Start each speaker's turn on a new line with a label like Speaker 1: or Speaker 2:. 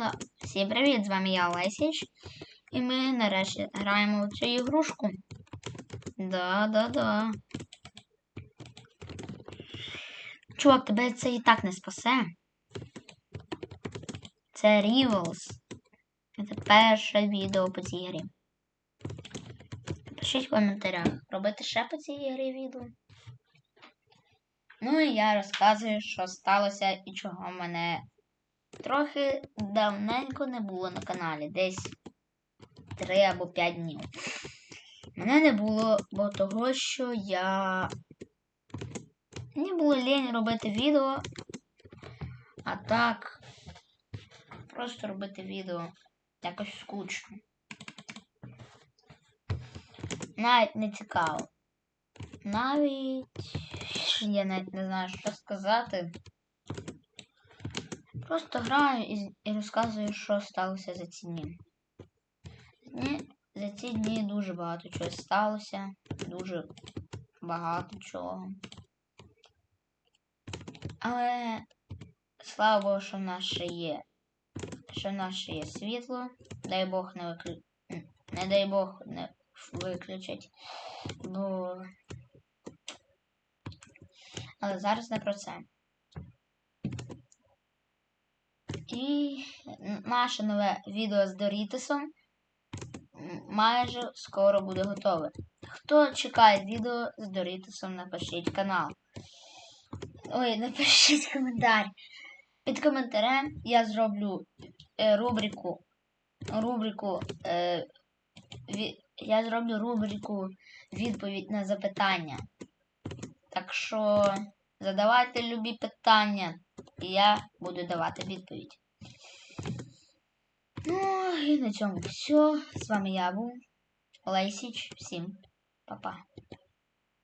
Speaker 1: Да. Всім привіт, з вами я Лесіч. І ми нарешті граємо в цю ігрушку. Да-да-да. Чувак, тебе це і так не спасе. Це Rivals. Це перше відео по цій грі. Пишіть в коментарях, робити ще по цій грі відео. Ну і я розказую, що сталося і чого мене трохи давненько не було на каналі. Десь 3 або 5 днів. Мене не було, бо того, що я. Мені було лінь робити відео. А так. Просто робити відео якось скучно. Навіть не цікаво. Навіть я навіть не знаю, що сказати. Просто граю і, і розказую, що сталося за ці дні. Дні. За ці дні дуже багато чого сталося. Дуже багато чого. Але слава Богу, що в нас ще є. Що в нас ще є світло. Дай Бог не виклю... Не дай Бог не виключать. Бо. Але зараз не про це. І наше нове відео з Дорітосом майже скоро буде готове. Хто чекає відео з Дорітосом, напишіть канал. Ой, напишіть коментар. Під коментарем я зроблю е, рубрику. Рубрику. Е, ві, я зроблю рубрику відповідь на запитання. Так що задавайте любі питання, і я буду давати відповідь. Ну, і на цьому все. З вами я був Лейсіч. Всім па-па.